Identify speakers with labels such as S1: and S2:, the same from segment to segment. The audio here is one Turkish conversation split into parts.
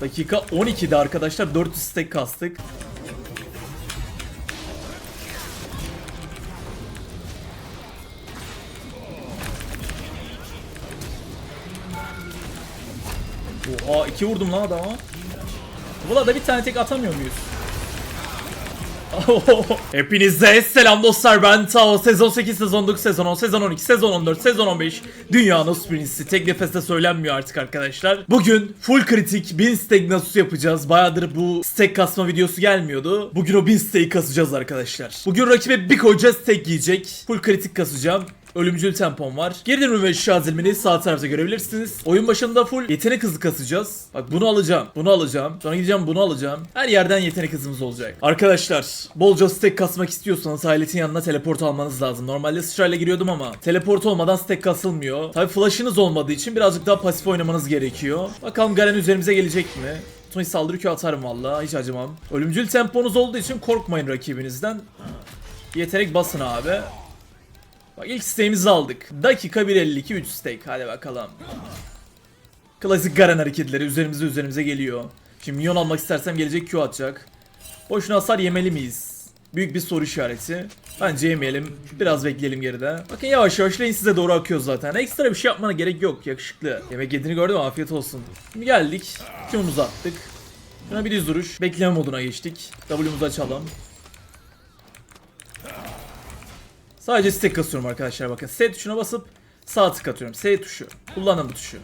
S1: Dakika 12'de arkadaşlar 400 stack kastık. Oha iki vurdum lan adama. Valla da bir tane tek atamıyor muyuz? Hepinize selam dostlar ben Tao. Sezon 8, sezon 9, sezon 10, sezon 12, sezon 14, sezon 15 Dünyanın Sprints'i tek nefeste söylenmiyor artık arkadaşlar. Bugün full kritik 1000 stack Nasus yapacağız? Bayağıdır bu stack kasma videosu gelmiyordu. Bugün o 1000 stack'i kasacağız arkadaşlar. Bugün rakibe bir koca stack yiyecek. Full kritik kasacağım Ölümcül tempom var. Geri dönüm ve şazilmini sağ tarafta görebilirsiniz. Oyun başında full yetenek hızı kasacağız. Bak bunu alacağım. Bunu alacağım. Sonra gideceğim bunu alacağım. Her yerden yetenek hızımız olacak. Arkadaşlar bolca stack kasmak istiyorsanız hayaletin yanına teleport almanız lazım. Normalde sırayla giriyordum ama teleport olmadan stack kasılmıyor. Tabi flash'ınız olmadığı için birazcık daha pasif oynamanız gerekiyor. Bakalım Garen üzerimize gelecek mi? Sonra saldırı Q atarım valla hiç acımam. Ölümcül temponuz olduğu için korkmayın rakibinizden. Yetenek basın abi. Bak ilk stake'imizi aldık. Dakika 1.52 3 stake. Hadi bakalım. Klasik Garen hareketleri üzerimize üzerimize geliyor. Şimdi minyon almak istersem gelecek Q atacak. Boşuna hasar yemeli miyiz? Büyük bir soru işareti. Bence yemeyelim. Biraz bekleyelim geride. Bakın yavaş yavaş lane size doğru akıyor zaten. Ekstra bir şey yapmana gerek yok. Yakışıklı. Yemek yediğini gördüm afiyet olsun. Şimdi geldik. Q'muzu attık. Şuna bir düz duruş. Bekleme moduna geçtik. W'muzu açalım. Sadece stack kasıyorum arkadaşlar bakın. S tuşuna basıp sağ tık atıyorum. S tuşu. Kullanım tuşu.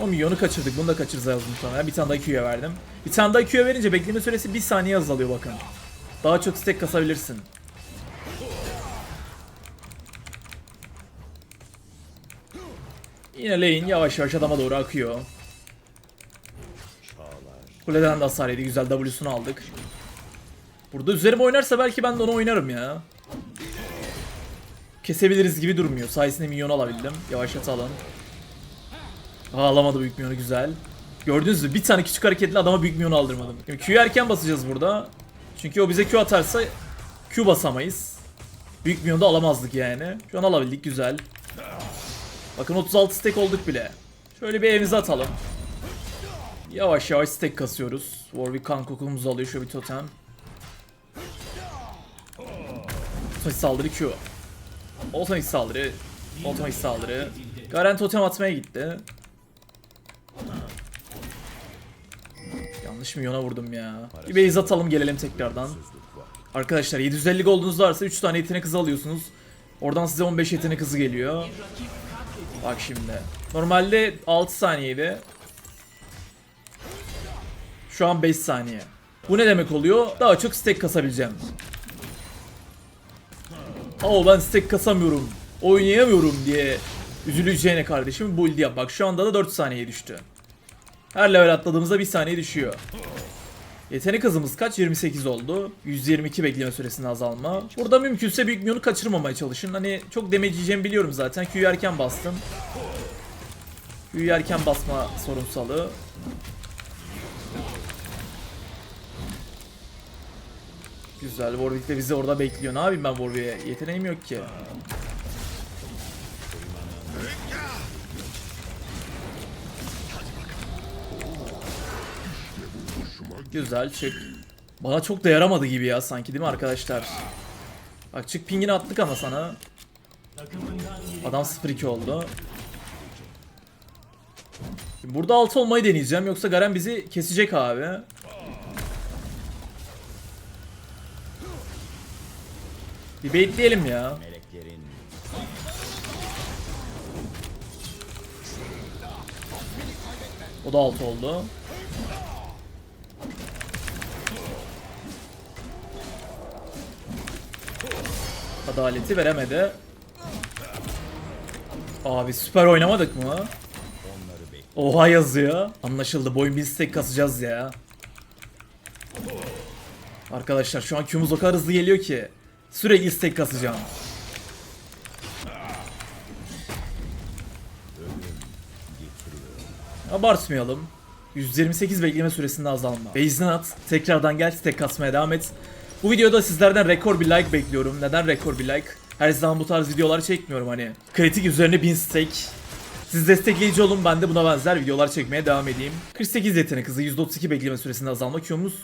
S1: O milyonu kaçırdık. Bunu da kaçıracağız muhtemelen. Bir tane daha Q'ya verdim. Bir tane daha Q'ya verince bekleme süresi bir saniye azalıyor bakın. Daha çok stack kasabilirsin. Yine lane yavaş yavaş adama doğru akıyor. Kuleden de hasar yedi. Güzel W'sunu aldık. Burada üzerime oynarsa belki ben de onu oynarım ya. Kesebiliriz gibi durmuyor. Sayesinde minyon alabildim. Yavaşlatalım. Aa, alamadı büyük minyonu güzel. Gördünüz mü? Bir tane küçük hareketle adama büyük minyonu aldırmadım. Şimdi Q'yu erken basacağız burada. Çünkü o bize Q atarsa Q basamayız. Büyük minyonu da alamazdık yani. Şu an alabildik güzel. Bakın 36 stack olduk bile. Şöyle bir evimize atalım. Yavaş yavaş stack kasıyoruz. Warwick kan kokumuzu alıyor. Şöyle bir totem. Otomatik saldırı Q. Otomatik saldırı. Otomatik saldırı. Garen totem atmaya gitti. Yanlış milyona vurdum ya. Bir base atalım gelelim tekrardan. Arkadaşlar 750 gold'unuz varsa 3 tane yetenek hızı alıyorsunuz. Oradan size 15 yetenek hızı geliyor. Bak şimdi. Normalde 6 saniyeydi. Şu an 5 saniye. Bu ne demek oluyor? Daha çok stack kasabileceğim. Ama ben stack kasamıyorum, oynayamıyorum diye üzüleceğine kardeşim build yap. Bak şu anda da 4 saniye düştü. Her level atladığımızda 1 saniye düşüyor. Yetenek hızımız kaç? 28 oldu. 122 bekleme süresinde azalma. Burada mümkünse büyük minyonu kaçırmamaya çalışın. Hani çok damage yiyeceğimi biliyorum zaten. Q'yu erken bastım. Q'yu erken basma sorunsalı. Güzel. Warwick de bizi orada bekliyor. Ne yapayım ben Warwick'e? Yeteneğim yok ki. Güzel çık. Bana çok da yaramadı gibi ya sanki değil mi arkadaşlar? Bak çık pingini attık ama sana. Adam 0-2 oldu. Burada 6 olmayı deneyeceğim yoksa Garen bizi kesecek abi. Bir bekleyelim ya. O da 6 oldu. Adaleti veremedi. Abi süper oynamadık mı? Oha yazıyor. Anlaşıldı. Boyun bir stack kasacağız ya. Arkadaşlar şu an Q'muz o kadar hızlı geliyor ki. Sürekli stack kasacağım. Abartmayalım. 128 bekleme süresinde azalma. Base'den at, tekrardan gel, stack kasmaya devam et. Bu videoda sizlerden rekor bir like bekliyorum. Neden rekor bir like? Her zaman bu tarz videolar çekmiyorum hani. Kritik üzerine 1000 stack. Siz destekleyici olun ben de buna benzer videolar çekmeye devam edeyim. 48 yetenek hızı %32 bekleme süresinde azalma Q'muz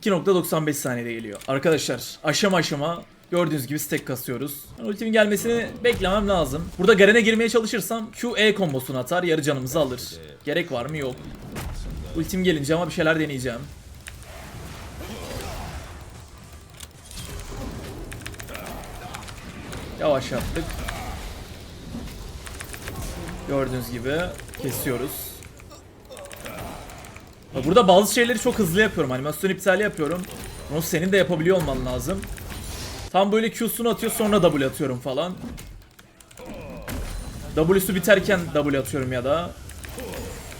S1: 2.95 saniyede geliyor. Arkadaşlar aşama aşama gördüğünüz gibi stack kasıyoruz. Ben ultimin gelmesini beklemem lazım. Burada Garen'e girmeye çalışırsam Q E kombosunu atar yarı canımızı alır. Gerek var mı yok. Ultim gelince ama bir şeyler deneyeceğim. Yavaş yaptık. Gördüğünüz gibi kesiyoruz. Burada bazı şeyleri çok hızlı yapıyorum. Animasyon iptali yapıyorum. Bunu senin de yapabiliyor olman lazım. Tam böyle Q'sunu atıyor sonra W atıyorum falan. W'su biterken W atıyorum ya da.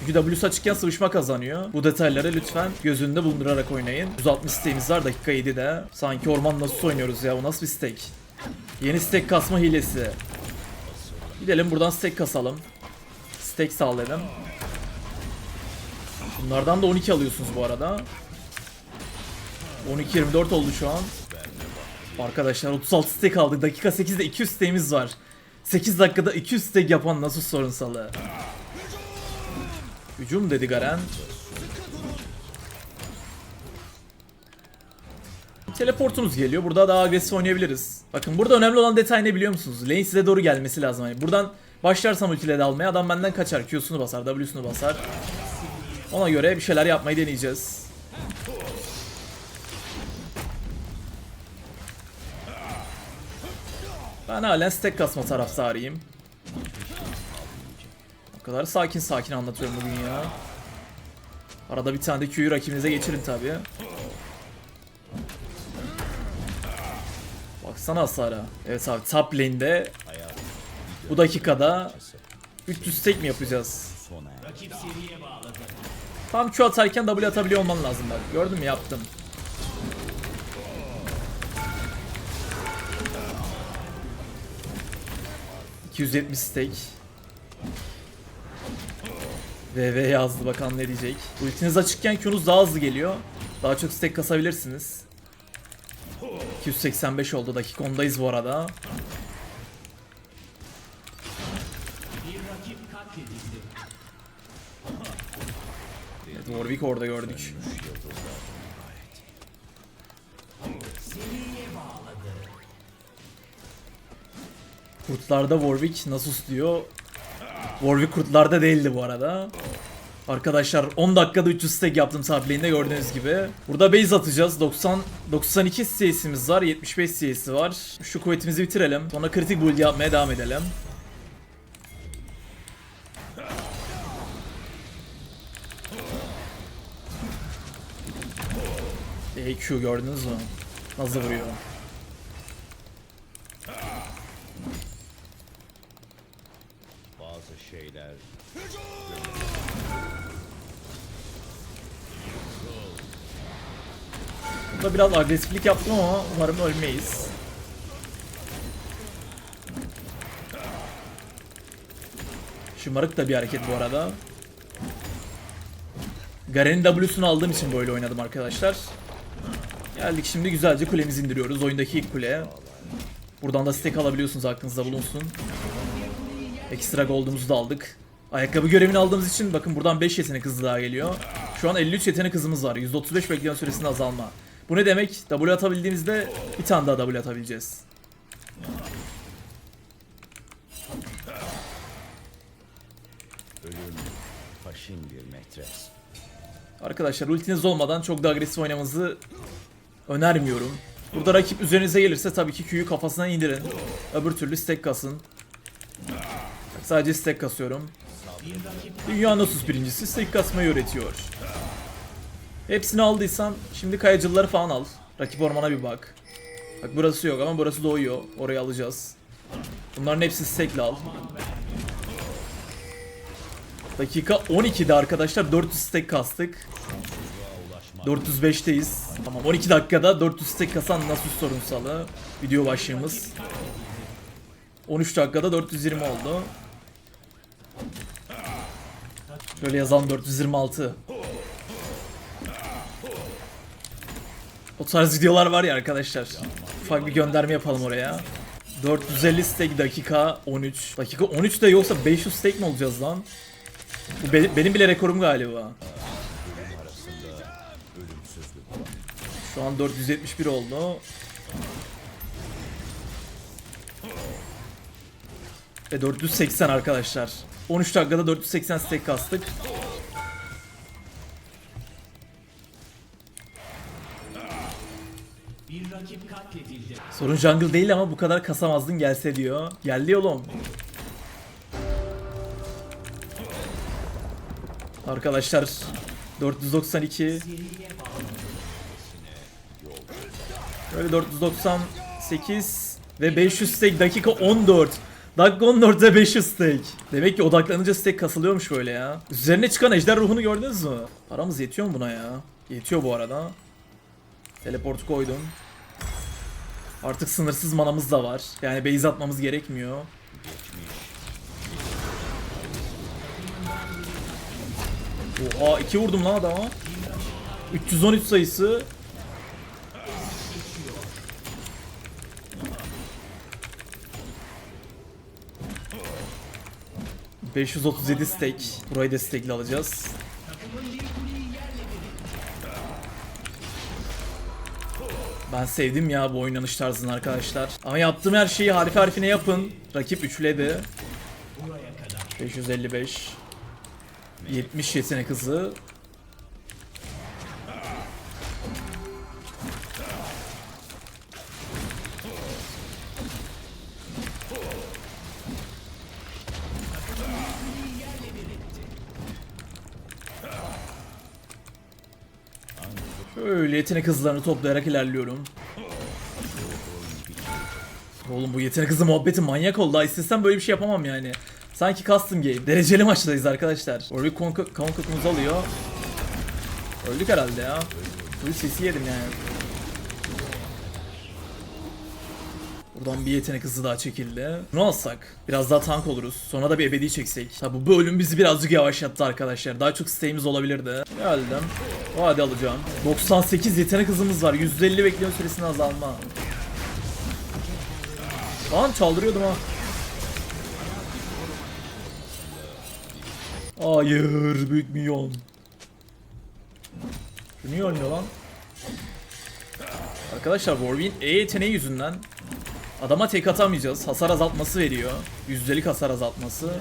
S1: Çünkü W'su açıkken sıvışma kazanıyor. Bu detayları lütfen gözünde bulundurarak oynayın. 160 siteğimiz var dakika 7'de. Sanki orman nasıl oynuyoruz ya bu nasıl bir stek? Yeni stek kasma hilesi. Gidelim buradan stek kasalım. Stek sağlayalım. Bunlardan da 12 alıyorsunuz bu arada. 12-24 oldu şu an. Arkadaşlar 36 stek aldık. Dakika 8'de 200 stekimiz var. 8 dakikada 200 stek yapan nasıl sorunsalı. Hücum dedi Garen. Teleportumuz geliyor. Burada daha agresif oynayabiliriz. Bakın burada önemli olan detay ne biliyor musunuz? Lane size doğru gelmesi lazım. Yani buradan başlarsam ultiyle de almaya adam benden kaçar. Q'sunu basar, W'sunu basar. Ona göre bir şeyler yapmayı deneyeceğiz. Ben halen stack kasma taraftarıyım. O kadar sakin sakin anlatıyorum bugün ya. Arada bir tane de Q'yu rakibinize geçirin tabi. Baksana hasara. Evet abi top lane'de bu dakikada 300 stack mi yapacağız? Tam Q atarken W atabiliyor olman lazım bak. Gördün mü yaptım. ...270 stack. VV yazdı bakalım ne diyecek. Ultiniz açıkken Q'nuz daha hızlı geliyor. Daha çok stack kasabilirsiniz. 285 oldu dakika 10'dayız bu arada. Warwick orada gördük. Kurtlarda Warwick Nasus diyor. Warwick kurtlarda değildi bu arada. Arkadaşlar 10 dakikada 300 stack yaptım sapliğinde gördüğünüz gibi. Burada base atacağız. 90 92 CS'imiz var. 75 CS'i var. Şu kuvvetimizi bitirelim. Sonra kritik build yapmaya devam edelim. EQ gördünüz mü? Nasıl vuruyor?
S2: Bazı şeyler
S1: Burada biraz agresiflik yaptım ama umarım ölmeyiz. Şımarık da bir hareket bu arada. Garen'in W'sunu aldığım için böyle oynadım arkadaşlar. Geldik şimdi güzelce kulemizi indiriyoruz. Oyundaki ilk kule. Buradan da stack alabiliyorsunuz aklınızda bulunsun. Ekstra gold'umuzu da aldık. Ayakkabı görevini aldığımız için bakın buradan 5 yetenek hızı daha geliyor. Şu an 53 yetenek hızımız var. %35 bekleme süresinde azalma. Bu ne demek? W atabildiğimizde bir tane daha W atabileceğiz. Arkadaşlar ultiniz olmadan çok da agresif oynamanızı önermiyorum. Burada rakip üzerinize gelirse tabii ki Q'yu kafasına indirin. Öbür türlü stack kasın. Sadece stack kasıyorum. Dünya Nasus birincisi stack kasmayı öğretiyor. Hepsini aldıysan şimdi kayacılıları falan al. Rakip ormana bir bak. Bak burası yok ama burası doğuyor. Orayı alacağız. Bunların hepsini stack'le al. Dakika 12'de arkadaşlar 400 stack kastık. 405'teyiz. Tamam 12 dakikada 400 stack kasan nasıl sorunsalı video başlığımız. 13 dakikada 420 oldu. Şöyle yazalım 426. O tarz videolar var ya arkadaşlar. Ufak bir gönderme yapalım oraya. 450 stack dakika 13. Dakika 13 de yoksa 500 stack mi olacağız lan? Bu be- benim bile rekorum galiba. Şu an 471 oldu. Ve 480 arkadaşlar. 13 dakikada 480 stack kastık. Sorun jungle değil ama bu kadar kasamazdın gelse diyor. Geldi oğlum. Arkadaşlar 492 Böyle 498 ve 500 stack dakika 14. Dakika 14'te 500 stack. Demek ki odaklanınca stack kasılıyormuş böyle ya. Üzerine çıkan ejder ruhunu gördünüz mü? Paramız yetiyor mu buna ya? Yetiyor bu arada. Teleport koydum. Artık sınırsız manamız da var. Yani base atmamız gerekmiyor. Oha 2 vurdum lan adama. 313 sayısı. ...537 stack. Burayı da stack'le alacağız. Ben sevdim ya bu oynanış tarzını arkadaşlar. Ama yaptığım her şeyi harfi harfine yapın. Rakip üçledi. 555. 70 yetenek hızı. Şöyle yetenek hızlarını toplayarak ilerliyorum. Oğlum bu yetenek hızı muhabbeti manyak oldu. İstesem böyle bir şey yapamam yani. Sanki custom game. Dereceli maçtayız arkadaşlar. Konka- konkakumuzu alıyor. Öldük herhalde ya. Bu sesi yedim yani. Buradan bir yetenek hızı daha çekildi. Ne alsak? Biraz daha tank oluruz. Sonra da bir ebedi çeksek. Tabi bu bölüm bizi birazcık yavaşlattı arkadaşlar. Daha çok isteğimiz olabilirdi. Geldim. O hadi alacağım. 98 yetenek hızımız var. 150 bekleme süresini azalma. Lan çaldırıyordum ha. Hayır büyük milyon. Şu niye ölmüyor lan? Arkadaşlar Warwick'in E yeteneği yüzünden adama tek atamayacağız. Hasar azaltması veriyor. Yüzdelik hasar azaltması.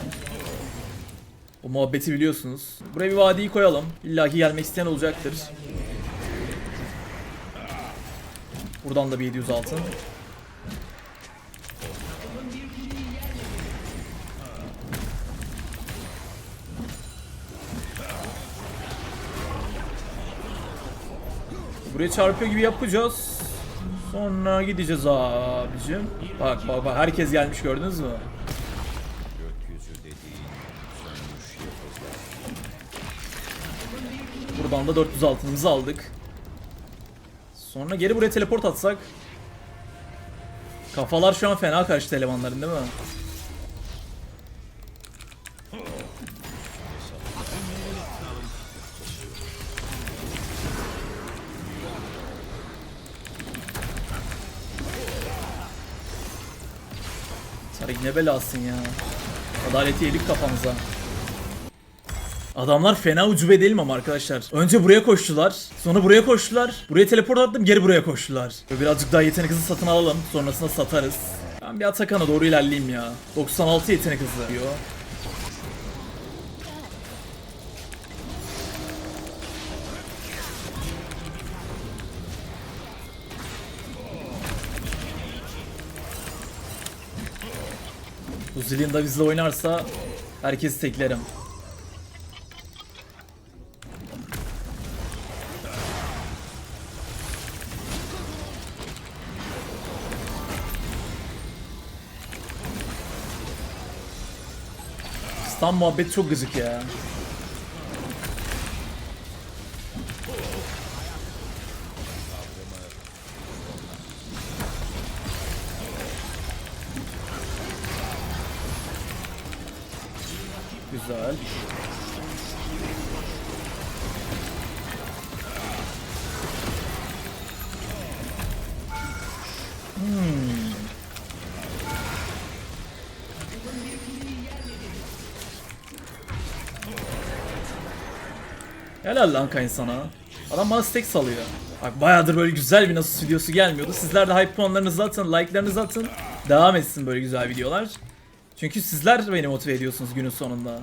S1: Bu muhabbeti biliyorsunuz. Buraya bir vadiyi koyalım. İlla ki gelmek isteyen olacaktır. Buradan da bir 700 altın. Buraya çarpıyor gibi yapacağız. Sonra gideceğiz abicim. Bak bak bak herkes gelmiş gördünüz mü? Buradan da 400 altınımızı aldık. Sonra geri buraya teleport atsak. Kafalar şu an fena karşı elemanların değil mi? Ne belasın ya. Adaleti yedik kafamıza. Adamlar fena ucube değilim ama arkadaşlar. Önce buraya koştular. Sonra buraya koştular. Buraya teleport attım geri buraya koştular. Böyle birazcık daha yetenek hızı satın alalım. Sonrasında satarız. Ben bir Atakan'a doğru ilerleyeyim ya. 96 yetenek hızı diyor. Bu da bizle oynarsa herkesi teklerim. Stun muhabbeti çok gıcık ya. Güzel. Hmm. Helal lan Kain. Adam bana stack salıyor. Bak bayağıdır böyle güzel bir Nasus videosu gelmiyordu. Sizler de hype puanlarınızı atın, like'larınızı atın. Devam etsin böyle güzel videolar. Çünkü sizler beni motive ediyorsunuz günün sonunda.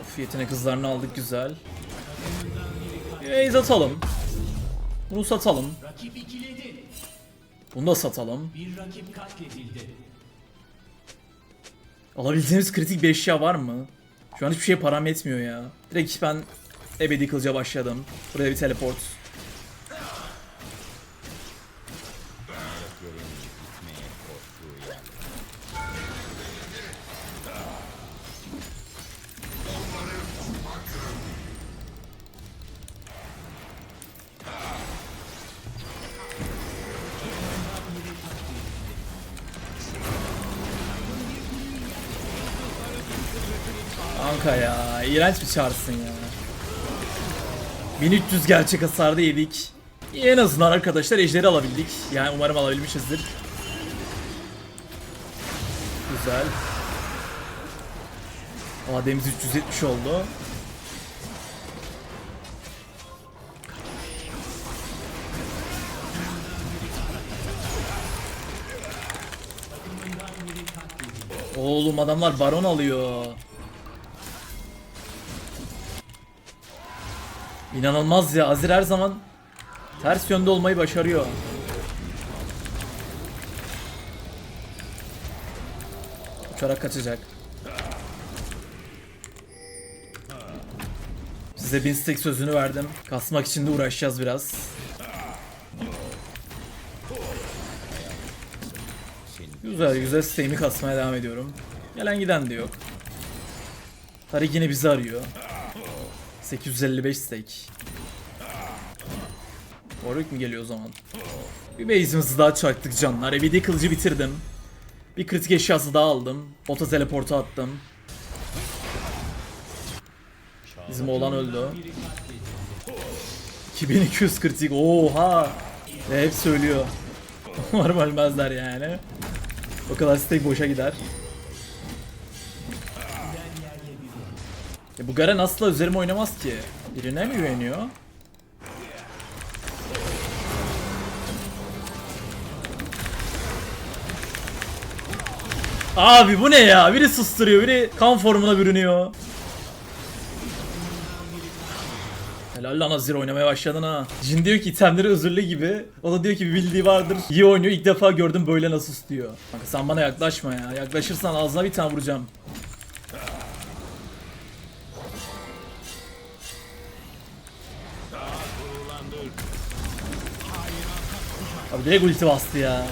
S1: Of yetenek hızlarını aldık güzel. Base atalım. Bunu satalım. Bunu da satalım. Alabileceğimiz kritik bir eşya var mı? Şu an hiçbir şeye param yetmiyor ya. Direkt ben ebedi kılıca başladım. Buraya bir teleport. Anka ya, iğrenç bir çağrısın ya. 1300 gerçek hasarda yedik. En azından arkadaşlar ejderi alabildik. Yani umarım alabilmişizdir. Güzel. AD'miz 370 oldu. Oğlum adamlar baron alıyor. İnanılmaz ya Azir her zaman ters yönde olmayı başarıyor. Uçarak kaçacak. Size bin stack sözünü verdim. Kasmak için de uğraşacağız biraz. Güzel güzel stack'imi kasmaya devam ediyorum. Gelen giden de yok. Tarik yine bizi arıyor. 855 stack. Warwick mi geliyor o zaman? Bir base'imizi daha çaktık canlar. Ebedi kılıcı bitirdim. Bir kritik eşyası daha aldım. Bota teleportu attım. Bizim oğlan öldü. 2200 kritik. Oha! Ve hep söylüyor. Umarım ölmezler yani. O kadar stack boşa gider. Ya bu Garen asla üzerime oynamaz ki. Birine mi güveniyor? Abi bu ne ya? Biri susturuyor, biri kan formuna bürünüyor. Helal lan Azir oynamaya başladın ha. Jin diyor ki itemleri özürlü gibi. O da diyor ki bir bildiği vardır. İyi oynuyor ilk defa gördüm böyle nasıl diyor. Kanka sen bana yaklaşma ya. Yaklaşırsan ağzına bir tane vuracağım. Abi direkt ulti bastı ya.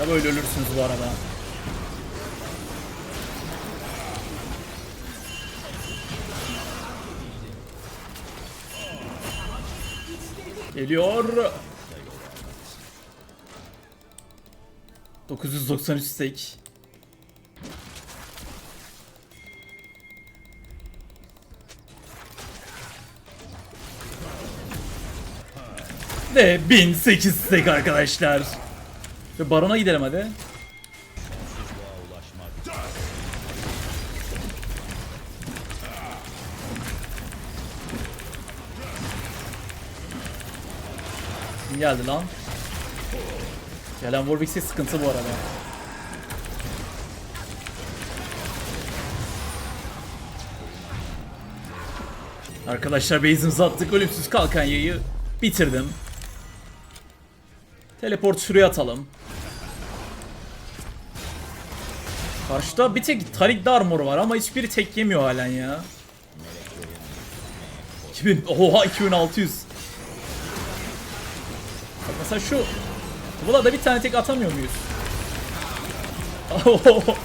S1: Ya böyle ölürsünüz bu arada. Geliyor. 993 stack. Ve 1008 stack arkadaşlar. Ve barona gidelim hadi. Geldi lan? Gelen Warwick'se sıkıntı bu arada. Arkadaşlar base'imizi attık. Ölümsüz kalkan yayı bitirdim. Teleport şuraya atalım. Karşıda bir tek Tarik Darmor var ama hiçbiri tek yemiyor halen ya. 2000 oha 2600. Bak mesela şu Vlad'a bir tane tek atamıyor muyuz?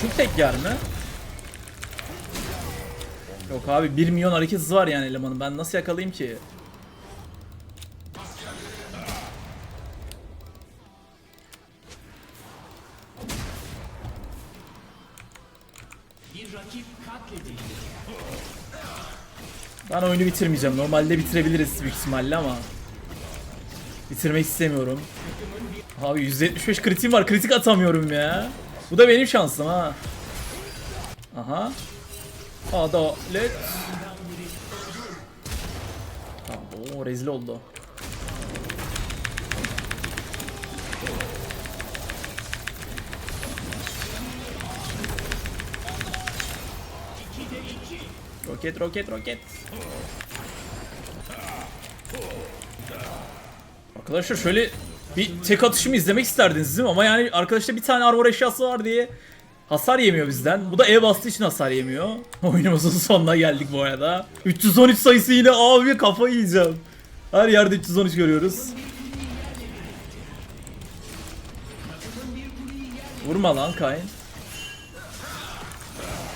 S1: Şu tek yer mi? Yok abi 1 milyon hareket hızı var yani elemanın. Ben nasıl yakalayayım ki? Ben oyunu bitirmeyeceğim. Normalde bitirebiliriz büyük ihtimalle ama bitirmek istemiyorum. Abi 175 kritiğim var. Kritik atamıyorum ya. Bu da benim şansım ha. Aha. Adalet. Oo rezil oldu. Roket roket roket. Arkadaşlar şöyle bir tek atışımı izlemek isterdiniz değil mi? Ama yani arkadaşta bir tane armor eşyası var diye hasar yemiyor bizden. Bu da E bastığı için hasar yemiyor. Oyunumuzun sonuna geldik bu arada. 313 sayısı yine abi kafayı yiyeceğim. Her yerde 313 görüyoruz. Vurma lan Kayn.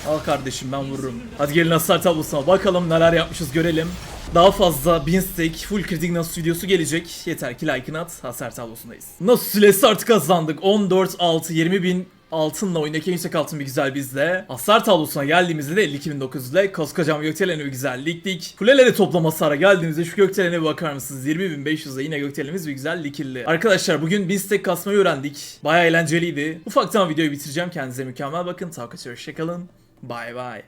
S1: Al kardeşim ben vururum. Hadi gelin hasar tablosuna bakalım neler yapmışız görelim. Daha fazla 1000 stack full kritik Nasus videosu gelecek. Yeter ki like'ını at hasar tablosundayız. Nasus sülesi artık kazandık. 14 6 20 bin altınla oyundaki en yüksek altın bir güzel bizde. Hasar tablosuna geldiğimizde de 52.900 ile koskocaman gökdeleni bir güzel diktik. Kuleleri toplama hasara geldiğimizde şu gökdelene bir bakar mısınız? 20.500 ile yine gökdelenimiz bir güzel dikildi. Arkadaşlar bugün 1000 stack kasmayı öğrendik. Baya eğlenceliydi. Ufaktan videoyu bitireceğim. Kendinize mükemmel bakın. Takipçi hoşçakalın. Bay bay.